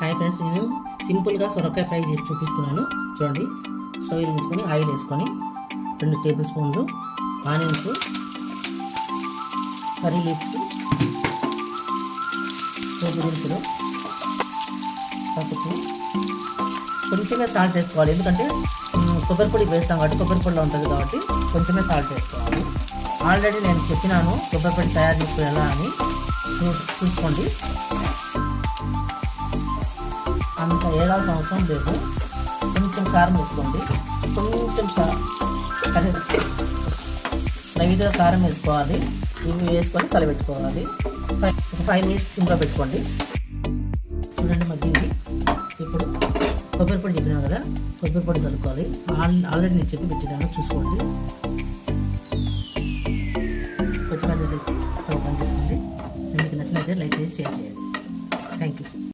Hi friends నేను సింపుల్గా సొరకాయ ఫ్రై చేసి చూపిస్తున్నాను. చూడండి. స్టవ్ వెలిగించుకొని ఆయిల్ వేసుకొని రెండు టేబుల్ స్పూన్లు ఆనియన్స్ కర్రీ లీవ్స్ పోపు దినుసులు పసుపు. కొంచెమే సాల్ట్ వేసుకోవాలి. ఎందుకంటే కొబ్బరి పొడి వేస్తాం కాబట్టి కొబ్బరి పొడిలో ఉంటుంది కాబట్టి కొంచెమే సాల్ట్ వేసుకోవాలి. ఆల్రెడీ నేను చెప్పినాను కొబ్బరి పొడి తయారు చేసుకుని ఎలా అని. చూ- చూసుకోండి. అంత వేయాల్సిన అవసరం లేదు. కొంచెం కారం వేసుకోండి. కొంచెం లైట్గా కారం వేసుకోవాలి. ఇవి వేసుకొని కలబెట్టుకోవాలి. ఫైవ్ ఒక ఫైవ్ మినిట్స్ సిమ్లో పెట్టుకోండి. చూడండి మగ్గింది ఇప్పుడు కొబ్బరి పొడి చెప్పినాను కదా. కొబ్బరి పొడి చల్లుకోవాలి. ఆల్- ఆల్రెడీ నేను చెప్పి పెట్టినాను. చూసుకోండి. కొత్తిమీర చల్లేసి స్టవ్ చేసుకోండి మీకు నచ్చినట్లయితే లైక్ చేసి షేర్ చేయండి.